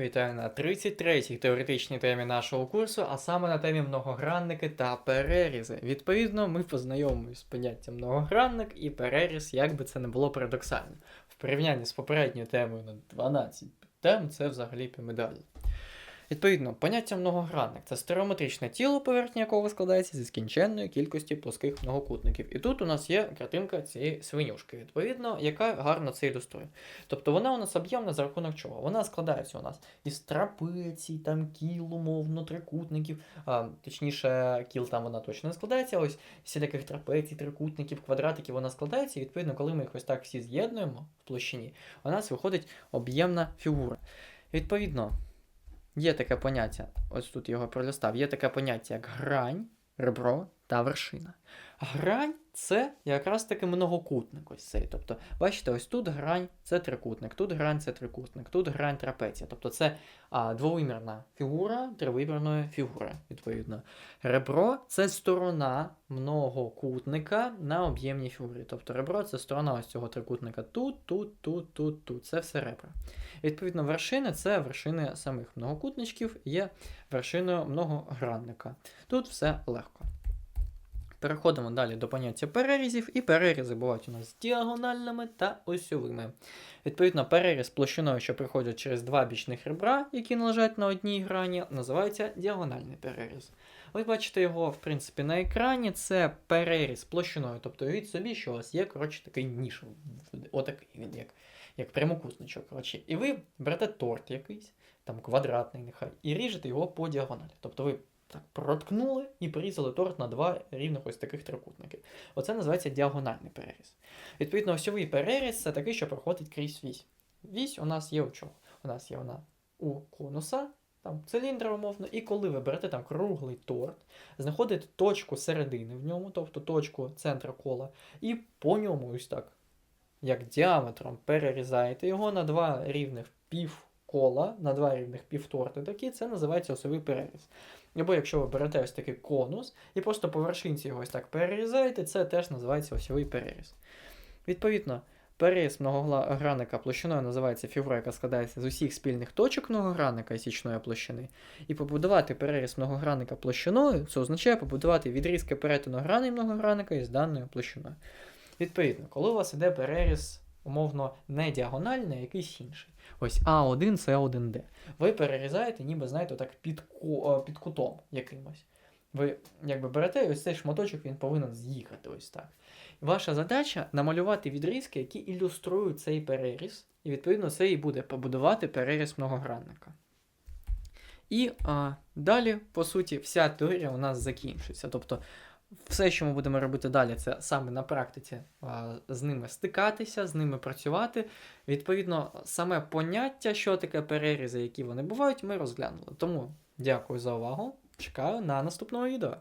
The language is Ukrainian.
Вітаю на 33-й теоретичній темі нашого курсу, а саме на темі многогранники та перерізи. Відповідно, ми познайомимося з поняттям многогранник і переріз, як би це не було парадоксально. В порівнянні з попередньою темою на 12 тем, це взагалі півмедалі. Відповідно, поняття многогранник це стереометричне тіло, поверхня якого складається зі скінченної кількості плоских многокутників. І тут у нас є картинка цієї свинюшки, відповідно, яка гарно це ілюструє. Тобто вона у нас об'ємна за рахунок чого? Вона складається у нас із трапецій, там кіл, умовно, трикутників, а, точніше, кіл там вона точно не складається, ось всіляких трапецій, трикутників, квадратиків вона складається, і відповідно, коли ми їх ось так всі з'єднуємо в площині, у нас виходить об'ємна фігура. Відповідно, є таке поняття, ось тут його пролистав, є таке поняття, як грань, ребро та вершина. Грань це якраз таки многокутник ось цей. Тобто, бачите, ось тут грань це трикутник, тут грань це трикутник, тут грань трапеція. Тобто це а, двовимірна фігура тривимірної фігури, відповідно. Ребро це сторона многокутника на об'ємній фігурі. Тобто ребро це сторона ось цього трикутника тут, тут, тут, тут, тут. Це все ребра. Відповідно, вершини це вершини самих многокутничків, є вершиною многогранника. Тут все легко. Переходимо далі до поняття перерізів, і перерізи бувають у нас діагональними та осьовими. Відповідно, переріз площиною, що приходять через два бічних ребра, які належать на одній грані, називається діагональний переріз. Ви бачите його, в принципі, на екрані. Це переріз площиною. Тобто уявіть собі, що у вас є коротше, такий ніж. Отакий він, як, як прямокутничок. Коротше. І ви берете торт якийсь, там квадратний нехай, і ріжете його по діагоналі. Тобто ви так проткнули і порізали торт на два рівних ось таких трикутники. Оце називається діагональний переріз. Відповідно, осьовий переріз це такий, що проходить крізь вісь. Вісь у нас є у чого? У нас є вона у конуса, там циліндра, умовно, і коли ви берете там круглий торт, знаходите точку середини в ньому, тобто точку центра кола, і по ньому ось так, як діаметром перерізаєте його на два рівних півкола, на два рівних півторти такі, це називається осьовий переріз. Або якщо ви берете ось такий конус і просто по вершинці його ось так перерізаєте, це теж називається осьовий переріз. Відповідно, переріз многогранника площиною називається фігура, яка складається з усіх спільних точок многогранника і січної площини. І побудувати переріз многогранника площиною, це означає побудувати відрізки перетину граней многогранника із даною площиною. Відповідно, коли у вас іде переріз, умовно, не діагональний, а якийсь інший. Ось А1, С1Д. Ви перерізаєте, ніби, знаєте, так під, ку- е, під кутом якимось. Ви якби берете і ось цей шматочок, він повинен з'їхати ось так. Ваша задача намалювати відрізки, які ілюструють цей переріз, і відповідно це і буде побудувати переріз многогранника. І а, далі, по суті, вся теорія у нас закінчиться. Тобто, все, що ми будемо робити далі, це саме на практиці з ними стикатися, з ними працювати. Відповідно, саме поняття, що таке перерізи, які вони бувають, ми розглянули. Тому дякую за увагу. Чекаю на наступного відео.